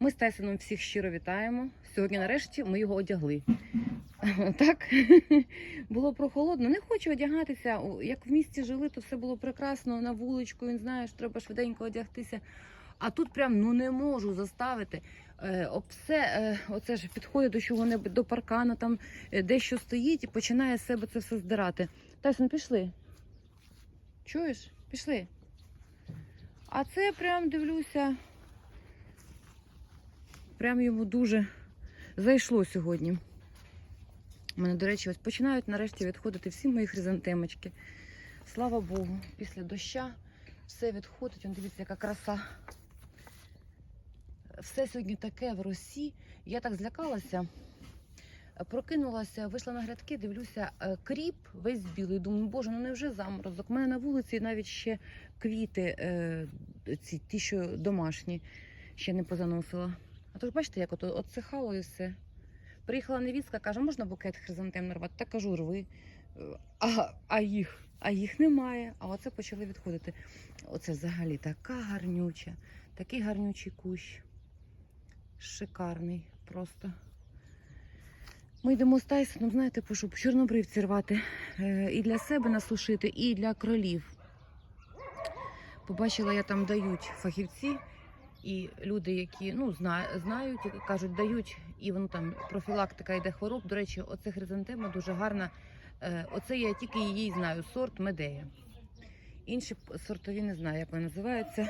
Ми з Тайсоном всіх щиро вітаємо. Сьогодні, нарешті, ми його одягли. Так було прохолодно. Не хочу одягатися. Як в місті жили, то все було прекрасно на вуличку. Він знає, що треба швиденько одягтися. А тут прям ну не можу заставити. Е, все, е, оце ж підходить до чого-небудь до паркана, там е, дещо стоїть і починає з себе це все здирати. Тайсон, пішли. Чуєш? Пішли. А це прям дивлюся. Прям йому дуже зайшло сьогодні. У мене, до речі, ось починають нарешті відходити всі мої хризантемочки. Слава Богу, після доща все відходить. Он дивіться, яка краса. Все сьогодні таке в росі. Я так злякалася. Прокинулася, вийшла на грядки, дивлюся, е, кріп весь білий. Думаю, боже, ну невже заморозок? У мене на вулиці навіть ще квіти, е, ці ті, що домашні, ще не позаносила. А то ж бачите, як от отсихало і все. Приїхала невістка, каже, можна букет хризантем нарвати? Та кажу, рви. Е, А, а їх, а їх немає. А оце почали відходити. Оце взагалі така гарнюча, такий гарнючий кущ. Шикарний просто. Ми йдемо з Тайсоном, знаєте, по що, по чорнобривці рвати. Е, І для себе насушити, і для кролів. Побачила, я там дають фахівці, і люди, які ну, знають, кажуть, дають, і воно там профілактика йде хвороб. До речі, оце хризантема дуже гарна. Е, Оце я тільки її знаю, сорт медея. Інші сортові не знаю, як вони називаються.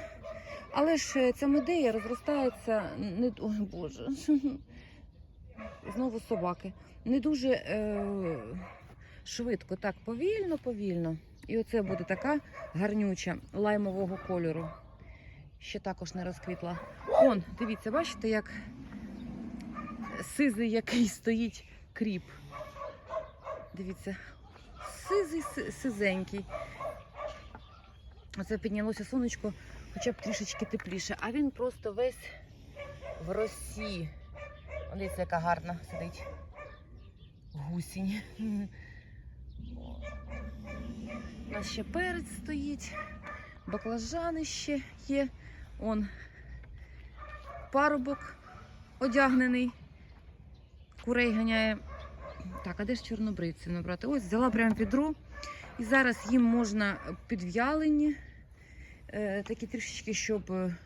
Але ж е, ця медея розростається не ой, Боже. Знову собаки. Не дуже е, швидко, так, повільно, повільно. І оце буде така гарнюча лаймового кольору. Ще також не розквітла. Он, дивіться, бачите, як сизий який стоїть кріп. Дивіться, сизий, сизенький. Оце піднялося сонечко, хоча б трішечки тепліше. А він просто весь в росі. Дивіться, яка гарна сидить. Гусінь. У нас ще перець стоїть, баклажани ще є. Он парубок одягнений, курей ганяє. Так, а де ж чорнобривці набрати? Ось взяла прямо відро. І зараз їм можна підв'ялені, е, такі трішечки, щоб е,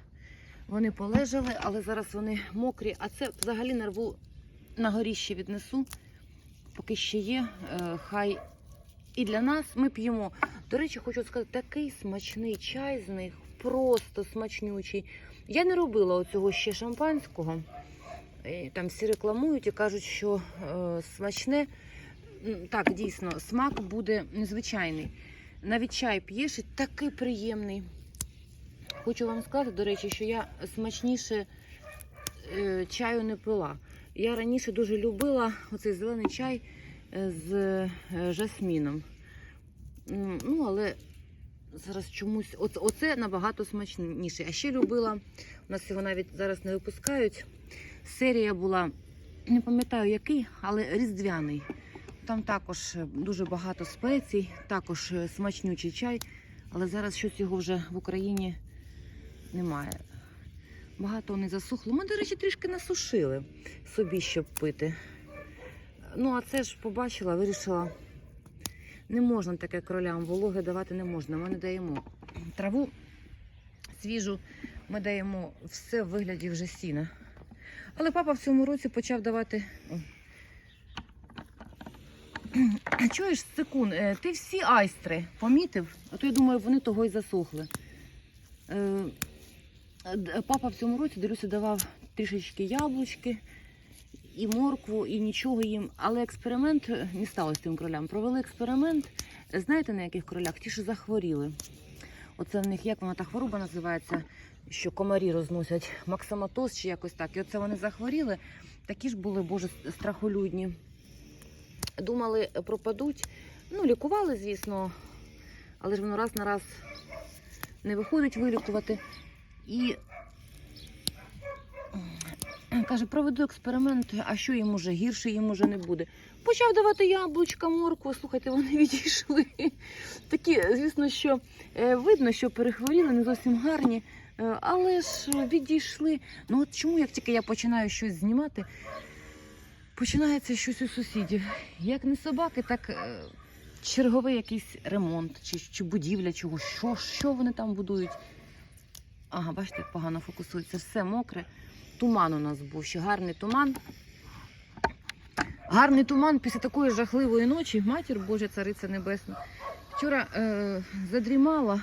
вони полежали, але зараз вони мокрі. А це взагалі нарву на горіще віднесу. Поки ще є, е, хай і для нас ми п'ємо. До речі, хочу сказати, такий смачний чай з них, просто смачнючий. Я не робила оцього ще шампанського. Там всі рекламують і кажуть, що е, смачне. Так, дійсно, смак буде незвичайний. Навіть чай п'єш і такий приємний. Хочу вам сказати, до речі, що я смачніше е, чаю не пила. Я раніше дуже любила оцей зелений чай е, з е, жасміном. Ну, але зараз чомусь оце, оце набагато смачніше. А ще любила, у нас його навіть зараз не випускають. Серія була, не пам'ятаю який, але різдвяний. Там також е, дуже багато спецій, також е, смачнючий чай, але зараз щось його вже в Україні немає. Багато не засухло. Ми, до речі, трішки насушили собі, щоб пити. Ну, а це ж побачила, вирішила. Не можна таке кролям, вологи давати не можна. Ми не даємо траву свіжу, ми даємо все в вигляді вже сіна. Але папа в цьому році почав давати. Чуєш, секунд, е, ти всі айстри помітив? А то я думаю, вони того й засохли. Е, Папа в цьому році дивлюся, давав трішечки яблучки і моркву, і нічого їм. Але експеримент е, не сталося тим кролям. Провели експеримент. Знаєте, на яких кролях? Ті, що захворіли. Оце в них як вона та хвороба називається, що комарі розносять максиматоз чи якось так. І оце вони захворіли. Такі ж були, боже, страхолюдні. Думали, пропадуть. Ну, лікували, звісно, але ж воно раз на раз не виходить вилікувати. І каже, проведу експеримент, а що їм уже гірше їм уже не буде. Почав давати яблучка, моркву, слухайте, вони відійшли. Такі, звісно, що е, видно, що перехворіли, не зовсім гарні. Е, Але ж відійшли. Ну от чому, як тільки я починаю щось знімати, починається щось у сусідів. Як не собаки, так е, черговий якийсь ремонт чи, чи будівля чогось. Що, що вони там будують? Ага, бачите, погано фокусується. Все мокре. Туман у нас був ще гарний туман. Гарний туман після такої жахливої ночі. Матір Божа, цариця небесна. Вчора е, задрімала.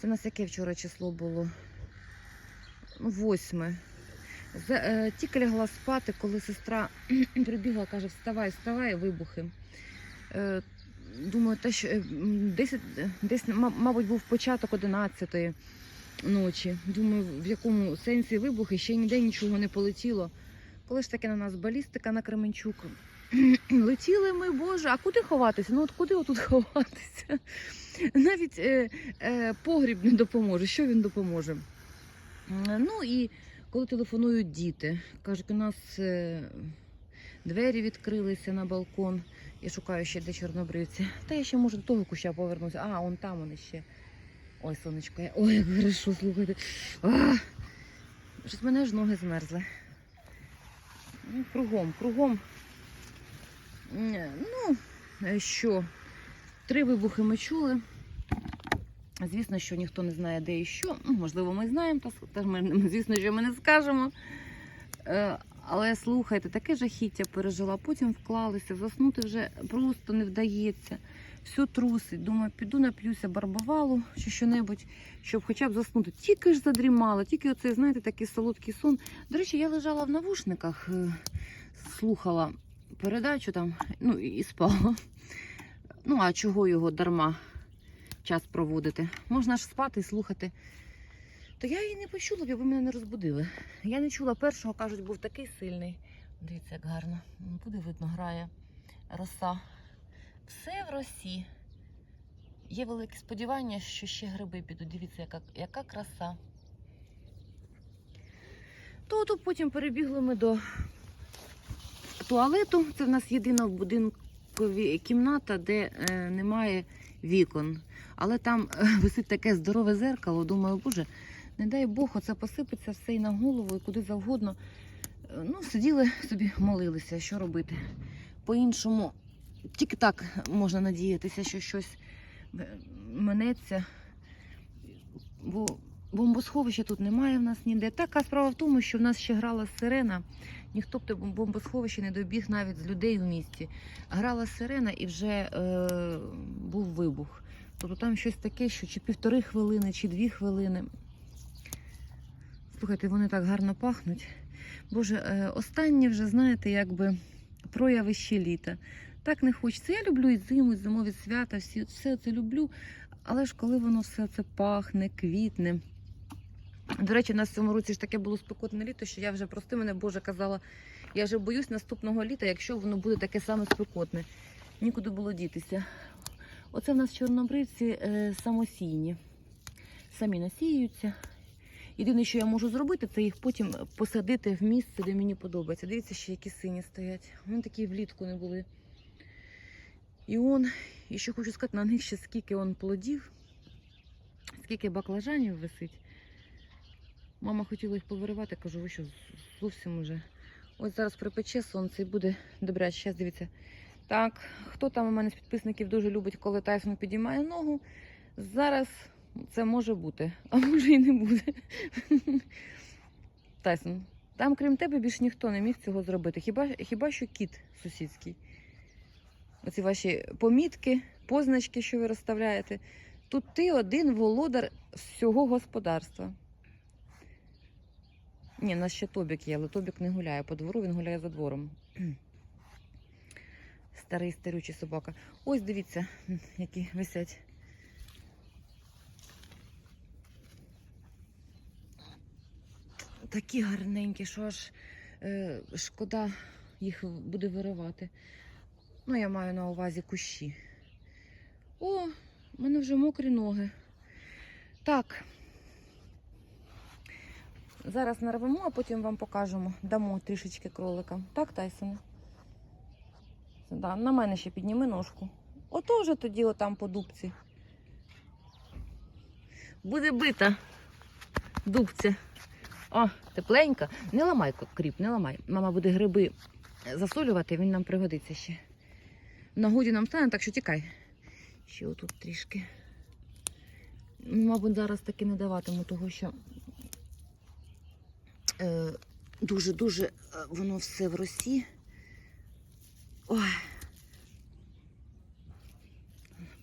Це у нас яке вчора число було? Восьме. За, е, тільки лягла спати, коли сестра прибігла, каже, вставай, вставай, вибухи. Е, думаю, те, що, е, десь, десь мабуть, був початок 11 ночі. Думаю, в якому сенсі вибухи, ще ніде нічого не полетіло. Коли ж таки на нас балістика на Кременчук. Летіли ми, Боже, а куди ховатися? Ну от куди отут ховатися? Навіть е, е, погріб не допоможе. Що він допоможе? Ну і коли телефонують діти, кажуть, у нас е, двері відкрилися на балкон. Я шукаю ще де чорнобривці. Та я ще можу до того куща повернутися. А, он там вони ще. Ой, сонечко, я... ой, як хорошо, слухайте. А! Щось мене ж ноги змерзли. Ну, кругом, кругом. Ну, е, що? Три вибухи ми чули. Звісно, що ніхто не знає, де і що. Ну, можливо, ми знаємо, та, ми, звісно, що ми не скажемо. Е, Але слухайте, таке жахіття пережила, потім вклалися, заснути вже просто не вдається. Все трусить. Думаю, піду нап'юся барбавалу чи що-небудь, щоб хоча б заснути. Тільки ж задрімала, тільки оцей, знаєте, такий солодкий сон. До речі, я лежала в навушниках, е, слухала передачу там, ну і спала. Ну, а чого його дарма час проводити? Можна ж спати і слухати. То я її не почула, б, якби мене не розбудили. Я не чула першого, кажуть, був такий сильний. Дивіться, як гарно. Куди видно грає роса. Все в росі. Є велике сподівання, що ще гриби підуть. Дивіться, яка, яка краса. То тут потім перебігли ми до туалету. Це в нас єдина в будинкові кімната, де е, немає вікон. Але там е, висить таке здорове зеркало. Думаю, боже, не дай Бог, оце посипеться все і на голову, і куди завгодно. Е, Ну, сиділи собі, молилися, що робити. По-іншому, тільки так можна надіятися, що щось е, минеться. Бо бомбосховища тут немає в нас ніде. Така справа в тому, що в нас ще грала сирена. Ніхто б до бомбосховища не добіг навіть з людей в місті. Грала сирена і вже е, був вибух. Тобто там щось таке, що чи півтори хвилини, чи дві хвилини. Слухайте, вони так гарно пахнуть. Боже, е, останні вже, знаєте, якби прояви ще літа. Так не хочеться. Я люблю і зиму, і зимові свята, всі, все це люблю. Але ж коли воно все це пахне, квітне. До речі, у нас в цьому році ж таке було спекотне літо, що я вже, прости мене, Боже, казала, я вже боюсь наступного літа, якщо воно буде таке саме спекотне. Нікуди було дітися. Оце в нас чорнобривці е, самосійні. Самі насіюються. Єдине, що я можу зробити, це їх потім посадити в місце, де мені подобається. Дивіться, ще які сині стоять. Вони такі влітку не були. І он, і ще хочу сказати, на них ще скільки он плодів, скільки баклажанів висить. Мама хотіла їх повиривати, кажу, ви що зовсім уже. Ось зараз припече сонце і буде добряче. Зараз дивіться. Так, хто там у мене з підписників дуже любить, коли Тайсон підіймає ногу. Зараз це може бути, а може і не буде. Тайсон, там, крім тебе, більш ніхто не міг цього зробити. Хіба, хіба що кіт сусідський. Оці ваші помітки, позначки, що ви розставляєте. Тут ти один володар всього господарства. Ні, у нас ще Тобік є, але Тобік не гуляє по двору, він гуляє за двором. Старий старючий собака. Ось дивіться, які висять. Такі гарненькі, що аж е, шкода їх буде виривати. Ну, я маю на увазі кущі. О, в мене вже мокрі ноги. Так. Зараз нарвемо, а потім вам покажемо. Дамо трішечки кролика. Так, Тайсоне? Да, на мене ще підніми ножку. Ото вже тоді отам по дубці. Буде бита. дубця. О, тепленька. Не ламай кріп, не ламай. Мама буде гриби засолювати, він нам пригодиться ще. Нагоді нам стане, так що тікай. Ще отут трішки. Ну, Мабуть, зараз таки не даватиму, того що е, дуже-дуже е, воно все в росі. Ой.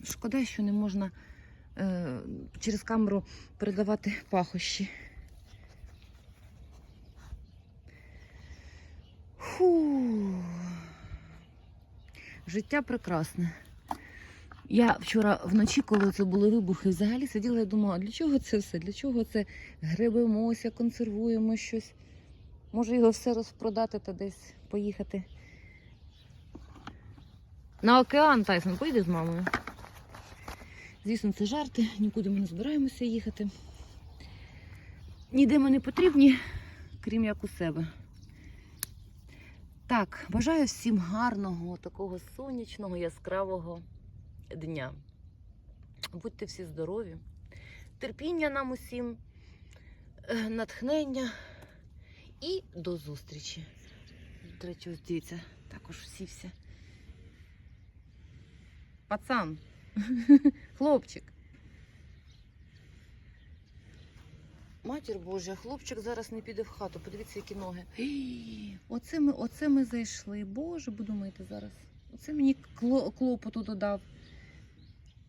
Шкода, що не можна е, через камеру передавати пахощі. Фу. Життя прекрасне. Я вчора вночі, коли це були вибухи, взагалі сиділа і думала, для чого це все? Для чого це гребемося, консервуємо щось? Може його все розпродати та десь поїхати. На океан Тайсон поїде з мамою. Звісно, це жарти, нікуди ми не збираємося їхати. Ніде ми не потрібні, крім як у себе. Так, бажаю всім гарного, такого сонячного, яскравого дня. Будьте всі здорові, терпіння нам усім, е, натхнення і до зустрічі. До речі, дивіться, також всі-всі. Пацан, хлопчик. Матір Божа, хлопчик зараз не піде в хату. Подивіться, які ноги. Оце ми, оце ми зайшли. Боже, буду мити зараз. Оце мені клопоту додав.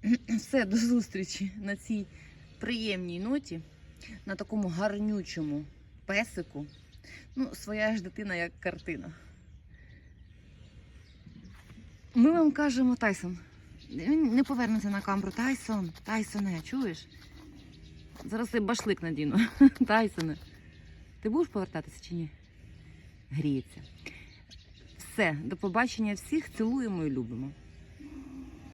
Все, до зустрічі на цій приємній ноті, на такому гарнючому песику. Ну, своя ж дитина як картина. Ми вам кажемо, Тайсон. Він не повернеться на камеру. Тайсон, Тайсоне, чуєш? Зараз я башлик надіну. Тайсоне. Ти будеш повертатися чи ні? Гріється. Все, до побачення всіх. Цілуємо і любимо.